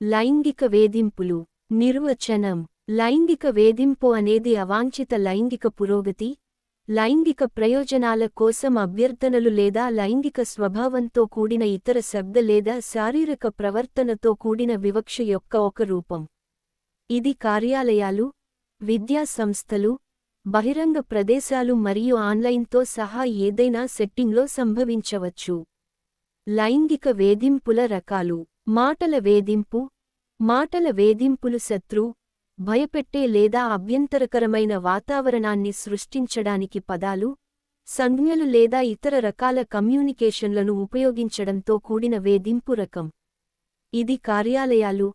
లైంగిక వేధింపులు నిర్వచనం. లైంగిక వేధింపు అనేది అవాంఛిత లైంగిక పురోగతి లైంగిక ప్రయోజనాల కోసం అభ్యర్థనలు లేదా లైంగిక స్వభావంతో కూడిన ఇతర శబ్ద లేదా శారీరక ప్రవర్తనతో కూడిన వివక్ష యొక్క ఒక రూపం. ఇది కార్యాలయాలు విద్యా సంస్థలు బహిరంగ ప్రదేశాలు మరియు ఆన్లైన్తో సహా ఏదైనా సెట్టింగ్లో సంభవించవచ్చు. లైంగిక వేధింపుల రకాలు. మాటల వేధింపు మాటల వేధింపులు శత్రు భయపెట్టే లేదా అభ్యంతరకరమైన వాతావరణాన్ని సృష్టించడానికి పదాలు సంజ్ఞలు లేదా ఇతర రకాల కమ్యూనికేషన్లను ఉపయోగించడంతో కూడిన వేధింపు రకం. ఇది కార్యాలయాలు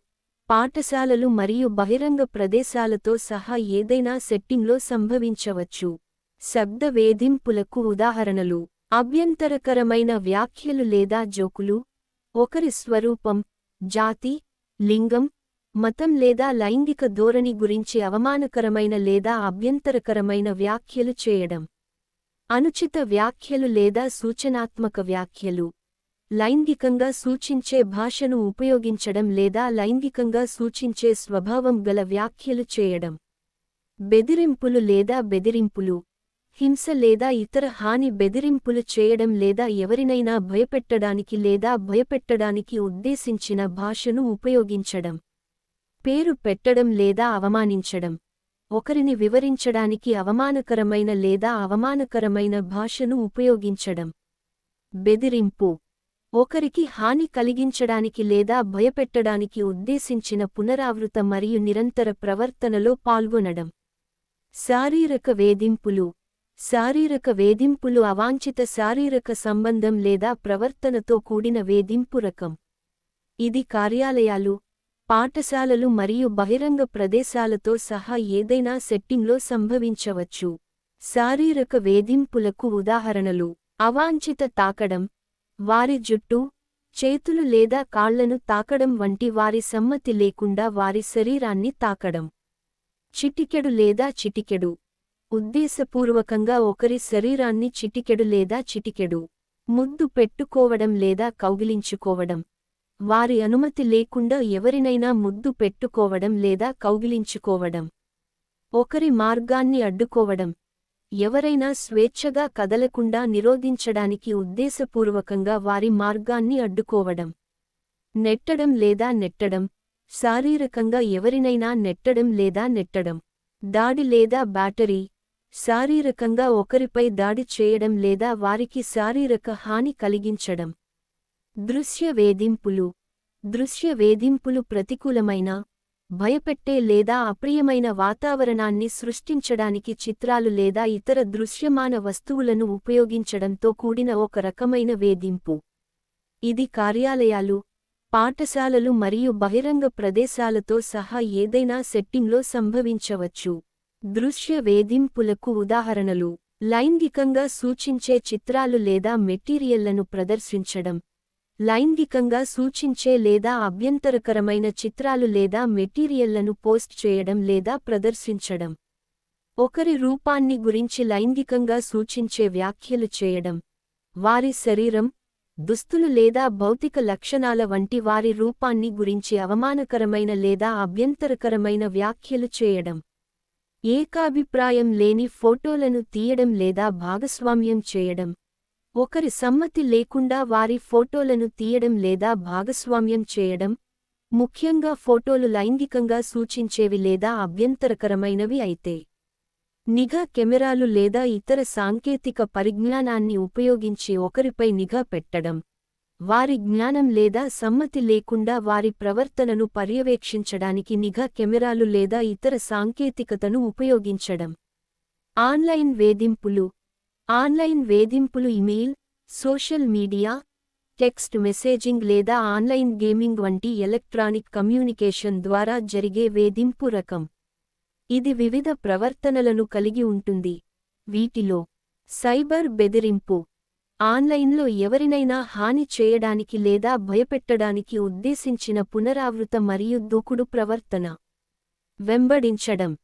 పాఠశాలలు మరియు బహిరంగ ప్రదేశాలతో సహా ఏదైనా సెట్టింగ్లో సంభవించవచ్చు. శబ్ద వేధింపులకు ఉదాహరణలు. అభ్యంతరకరమైన వ్యాఖ్యలు లేదా జోకులు ఒకరి స్వరూపం జాతి లింగం మతం లేదా లైంగిక ధోరణి గురించి అవమానకరమైన లేదా అభ్యంతరకరమైన వ్యాఖ్యలు చేయడం. అనుచిత వ్యాఖ్యలు లేదా సూచనాత్మక వ్యాఖ్యలు. లైంగికంగా సూచించే భాషను ఉపయోగించడం లేదా లైంగికంగా సూచించే స్వభావం గల వ్యాఖ్యలు చేయడం. బెదిరింపులు లేదా బెదిరింపులు. హింస లేదా ఇతర హాని బెదిరింపులు చేయడం లేదా ఎవరినైనా భయపెట్టడానికి లేదా భయపెట్టడానికి ఉద్దేశించిన భాషను ఉపయోగించడం పేరు పెట్టడం లేదా అవమానించడం ఒకరిని వివరించడానికి అవమానకరమైన లేదా అవమానకరమైన భాషను ఉపయోగించడం. బెదిరింపు ఒకరికి హాని కలిగించడానికి లేదా భయపెట్టడానికి ఉద్దేశించిన పునరావృత మరియు నిరంతర ప్రవర్తనలో పాల్గొనడం. శారీరక వేధింపులు శారీరక వేధింపులు అవాంఛిత శారీరక సంబంధం లేదా ప్రవర్తనతో కూడిన వేధింపు రకం. ఇది కార్యాలయాలు పాఠశాలలు మరియు బహిరంగ ప్రదేశాలతో సహా ఏదైనా సెట్టింగ్లో సంభవించవచ్చు. శారీరక వేధింపులకు ఉదాహరణలు. అవాంఛిత తాకడం వారి జుట్టు చేతులు లేదా కాళ్ళను తాకడం వంటి వారి సమ్మతి లేకుండా వారి శరీరాన్ని తాకడం. చిటికెడు లేదా చిటికెడు. ఉద్దేశపూర్వకంగా ఒకరి శరీరాన్ని చిటికెడు లేదా చిటికెడు ముద్దు పెట్టుకోవడం లేదా కౌగిలించుకోవడం. వారి అనుమతి లేకుండా ఎవరినైనా ముద్దు పెట్టుకోవడం లేదా కౌగిలించుకోవడం. ఒకరి మార్గాన్ని అడ్డుకోవడం. ఎవరైనా స్వేచ్ఛగా కదలకుండా నిరోధించడానికి ఉద్దేశపూర్వకంగా వారి మార్గాన్ని అడ్డుకోవడం. నెట్టడం లేదా నెట్టడం. శారీరకంగా ఎవరినైనా నెట్టడం లేదా నెట్టడం. దాడి లేదా బ్యాటరీ. శారీరకంగా ఒకరిపై దాడి చేయడం లేదా వారికి శారీరక హాని కలిగించడం. దృశ్య వేధింపులు. దృశ్య వేధింపులు ప్రతికూలమైన భయపెట్టే లేదా అప్రియమైన వాతావరణాన్ని సృష్టించడానికి చిత్రాలు లేదా ఇతర దృశ్యమాన వస్తువులను ఉపయోగించడంతో కూడిన ఒక రకమైన వేధింపు. ఇది కార్యాలయాలు పాఠశాలలు మరియు బహిరంగ ప్రదేశాలతో సహా ఏదైనా సెట్టింగ్లో సంభవించవచ్చు. దృశ్య వేధింపులకు ఉదాహరణలు. లైంగికంగా సూచించే చిత్రాలు లేదా మెటీరియల్లను ప్రదర్శించడం. లైంగికంగా సూచించే లేదా అభ్యంతరకరమైన చిత్రాలు లేదా మెటీరియల్లను పోస్ట్ చేయడం లేదా ప్రదర్శించడం. ఒకరి రూపాన్ని గురించి లైంగికంగా సూచించే వ్యాఖ్యలు చేయడం. వారి శరీరం దుస్తులు లేదా భౌతిక లక్షణాల వంటి వారి రూపాన్ని గురించి అవమానకరమైన లేదా అభ్యంతరకరమైన వ్యాఖ్యలు చేయడం. ఏకాభిప్రాయం లేని ఫోటోలను తీయడం లేదా భాగస్వామ్యం చేయడం. ఒకరి సమ్మతి లేకుండా వారి ఫోటోలను తీయడం లేదా భాగస్వామ్యం చేయడం. ముఖ్యంగా ఫోటోలు లైంగికంగా సూచించేవి లేదా అభ్యంతరకరమైనవి అయితే. నిఘా కెమెరాలు లేదా ఇతర సాంకేతిక పరిజ్ఞానాన్ని ఉపయోగించి ఒకరిపై నిఘా పెట్టడం. వారి జ్ఞానం లేదా సమ్మతి లేకుండా వారి ప్రవర్తనను పర్యవేక్షించడానికి నిఘా కెమెరాలు లేదా ఇతర సాంకేతికతను ఉపయోగించడం. ఆన్లైన్ వేధింపులు. ఆన్లైన్ వేధింపులు email social media text messaging లేదా ఆన్లైన్ గేమింగ్ వంటి ఎలక్ట్రానిక్ కమ్యూనికేషన్ ద్వారా జరిగే వేధింపు రకం. ఇది వివిధ ప్రవర్తనలను కలిగి ఉంటుంది. వీటిలో సైబర్ బెదిరింపు. ఆన్లైన్లో ఎవరినైనా హాని చేయడానికి లేదా భయపెట్టడానికి ఉద్దేశించిన పునరావృత మరియు దూకుడు ప్రవర్తన వెంబడించడం.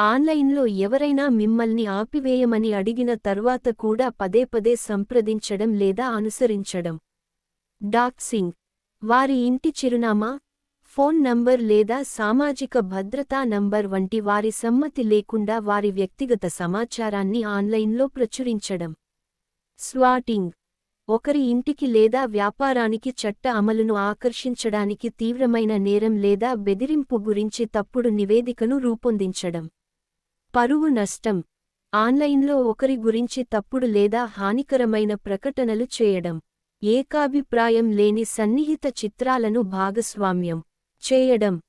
ఆన్లైన్లో ఎవరైనా మిమ్మల్ని ఆపివేయమని అడిగిన తర్వాత కూడా పదే పదే సంప్రదించడం లేదా అనుసరించడం. డాక్సింగ్ వారి ఇంటి చిరునామా ఫోన్ నంబర్ లేదా సామాజిక భద్రతా నంబర్ వంటి వారి సమ్మతి లేకుండా వారి వ్యక్తిగత సమాచారాన్ని ఆన్లైన్లో ప్రచురించడం. స్వాటింగ్. ఒకరి ఇంటికి లేదా వ్యాపారానికి చట్ట అమలును ఆకర్షించడానికి తీవ్రమైన నేరం లేదా బెదిరింపు గురించి తప్పుడు నివేదికను రూపొందించడం. పరువు నష్టం. ఆన్లైన్లో ఒకరి గురించి తప్పుడు లేదా హానికరమైన ప్రకటనలు చేయడం. ఏకాభిప్రాయం లేని సన్నిహిత చిత్రాలను భాగస్వామ్యం చేయడం.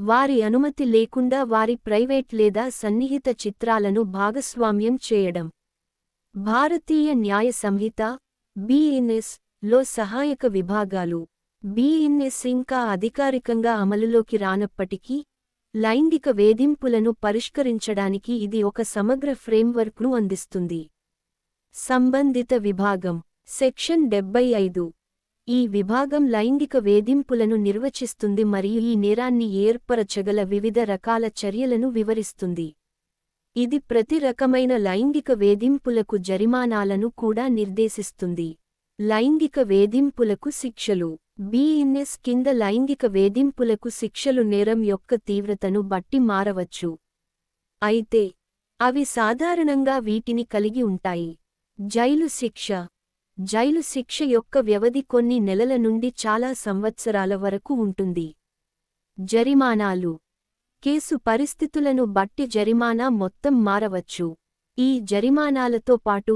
వారి అనుమతి లేకుండా వారి ప్రైవేట్ లేదా సన్నిహిత చిత్రాలను భాగస్వామ్యం చేయడం. భారతీయ న్యాయ సంహిత బీఎన్ఎస్లో సహాయక విభాగాలు బీఎన్ఎస్ ఇంకా అధికారికంగా అమలులోకి రానప్పటికీ లైంగిక వేధింపులను పరిష్కరించడానికి ఇది ఒక సమగ్ర ఫ్రేమ్వర్క్ను అందిస్తుంది. సంబంధిత విభాగం సెక్షన్ డెబ్బై ఐదు. ఈ విభాగం లైంగిక వేధింపులను నిర్వచిస్తుంది మరియు ఈ నేరాన్ని ఏర్పరచగల వివిధ రకాల చర్యలను వివరిస్తుంది. ఇది ప్రతి రకమైన లైంగిక వేధింపులకు జరిమానాలను కూడా నిర్దేశిస్తుంది. లైంగిక వేధింపులకు శిక్షలు. బీఎన్ఎస్ కింద లైంగిక వేధింపులకు శిక్షలు నేరం యొక్క తీవ్రతను బట్టి మారవచ్చు. అయితే అవి సాధారణంగా వీటిని కలిగి ఉంటాయి. జైలు శిక్ష. జైలు శిక్ష యొక్క వ్యవధి కొన్ని నెలల నుండి చాలా సంవత్సరాల వరకు ఉంటుంది. జరిమానాలు. కేసు పరిస్థితులను బట్టి జరిమానా మొత్తం మారవచ్చు. ఈ జరిమానాలతో పాటు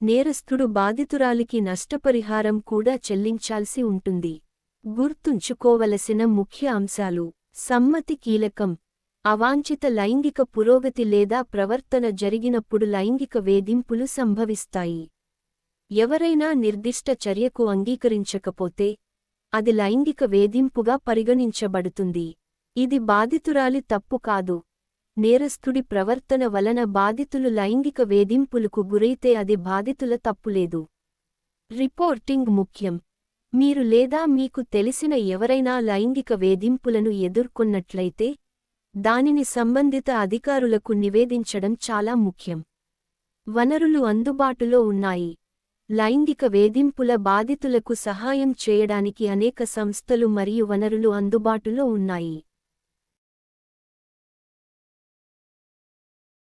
నేరస్థుడు బాధితురాలికి నష్టపరిహారం కూడా చెల్లించాల్సి ఉంటుంది. గుర్తుంచుకోవలసిన ముఖ్య అంశాలు. సమ్మతి కీలకం. అవాంఛిత లైంగిక పురోగతి లేదా ప్రవర్తన జరిగినప్పుడు లైంగిక వేధింపులు సంభవిస్తాయి. ఎవరైనా నిర్దిష్ట చర్యకు అంగీకరించకపోతే అది లైంగిక వేధింపుగా పరిగణించబడుతుంది. ఇది బాధితురాలి తప్పు కాదు. నేరస్థుడి ప్రవర్తన వలన బాధితులు లైంగిక వేధింపులకు గురైతే అది బాధితుల తప్పులేదు. రిపోర్టింగ్ ముఖ్యం. మీరు లేదా మీకు తెలిసిన ఎవరైనా లైంగిక వేధింపులను ఎదుర్కొన్నట్లయితే దానిని సంబంధిత అధికారులకు నివేదించడం చాలా ముఖ్యం. వనరులు అందుబాటులో ఉన్నాయి. లైంగిక వేధింపుల బాధితులకు సహాయం చేయడానికి అనేక సంస్థలు మరియు వనరులు అందుబాటులో ఉన్నాయి.